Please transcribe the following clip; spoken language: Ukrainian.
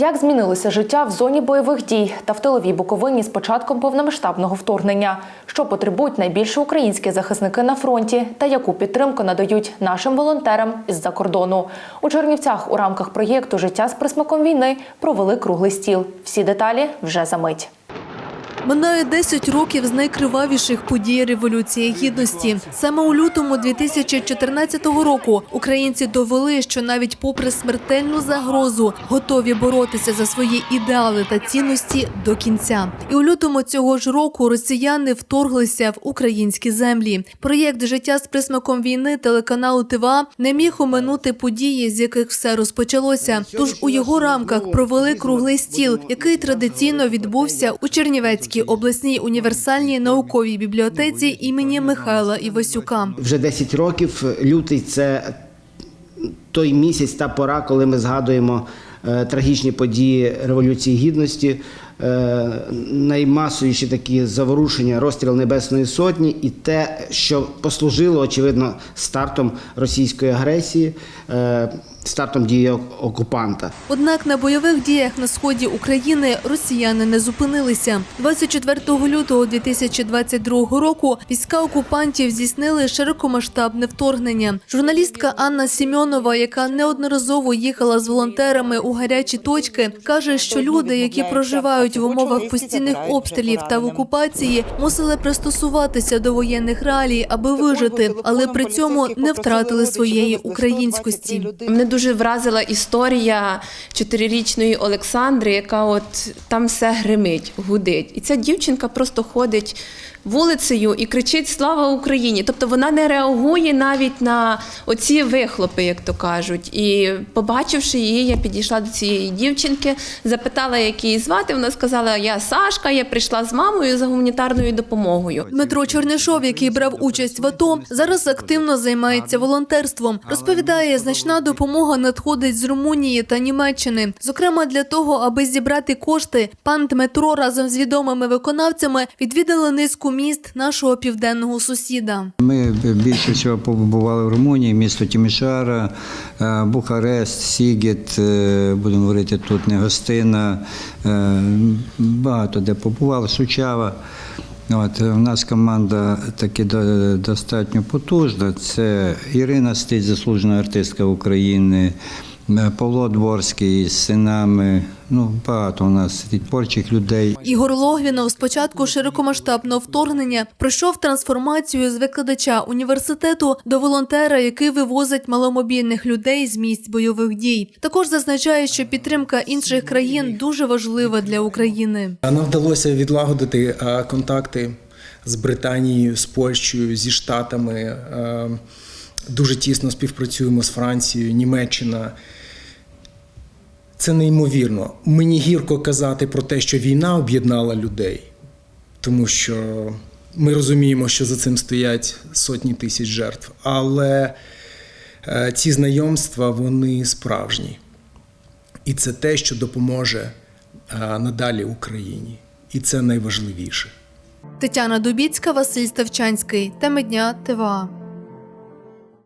Як змінилося життя в зоні бойових дій та в тиловій Буковині з початком повномасштабного вторгнення? Що потребують найбільше українські захисники на фронті та яку підтримку надають нашим волонтерам із-за кордону? У Чернівцях у рамках проєкту Життя з присмаком війни провели круглий стіл. Всі деталі вже за мить. Минає 10 років з найкривавіших подій Революції Гідності. Саме у лютому 2014 року українці довели, що навіть попри смертельну загрозу готові боротися за свої ідеали та цінності до кінця. І у лютому цього ж року росіяни вторглися в українські землі. Проєкт Життя з присмаком війни телеканалу ТВА не міг оминути події, з яких все розпочалося. Тож у його рамках провели круглий стіл, який традиційно відбувся у Чернівецькій обласній універсальній науковій бібліотеці імені Михайла Івасюка. Вже 10 років. Лютий це той місяць, та пора, коли ми згадуємо е, трагічні події Революції Гідності, е, наймасовіші такі заворушення, розстріл Небесної Сотні і те, що послужило, очевидно, стартом російської агресії, е, стартом дії окупанта. Однак на бойових діях на сході України росіяни не зупинилися. 24 лютого 2022 року війська окупантів здійснили широкомасштабне вторгнення. Журналістка Анна Сімьонова, яка неодноразово їхала з волонтерами у гарячі точки, каже, що люди, які проживають в умовах постійних обстрілів та в окупації, мусили пристосуватися до воєнних реалій, аби вижити, але при цьому не втратили своєї українськості. Мене дуже вразила історія чотирирічної Олександри, яка от там все гримить, гудить. І ця дівчинка просто ходить вулицею і кричить Слава Україні! Тобто вона не реагує навіть на оці вихлопи, як то кажуть. І побачивши її, я підійшла до цієї дівчинки, запитала, як її звати. Вона сказала: Я Сашка, я прийшла з мамою за гуманітарною допомогою. Дмитро Чернишов, який брав участь в АТО, зараз активно займається волонтерством. Розповідає, значна допомога надходить з Румунії та Німеччини. Зокрема, для того, аби зібрати кошти, пан Дмитро разом з відомими виконавцями відвідали низку міст нашого південного сусіда. Ми більше всього побували в Румунії, місто Тімішара, е, Бухарест, Сігет, е, будемо говорити тут не гостина, багато де побували, Сучава. От, у нас команда таки до- достатньо потужна. Це Ірина Стить, заслужена артистка України, е, Павло Дворський з синами. Ну, багато у нас творчих людей. Ігор Логвінов з початку широкомасштабного вторгнення пройшов трансформацію з викладача університету до волонтера, який вивозить маломобільних людей з місць бойових дій. Також зазначає, що підтримка інших країн дуже важлива для України. Нам вдалося відлагодити е, контакти з Британією, з Польщею, зі Штатами. Е, Дуже тісно співпрацюємо з Францією, Німеччина. Це неймовірно. Мені гірко казати про те, що війна об'єднала людей, тому що ми розуміємо, що за цим стоять сотні тисяч жертв. Але е, ці знайомства вони справжні. І це те, що допоможе е, надалі Україні. І це найважливіше. Тетяна Дубіцька, Василь Ставчанський. Теми дня ТВА.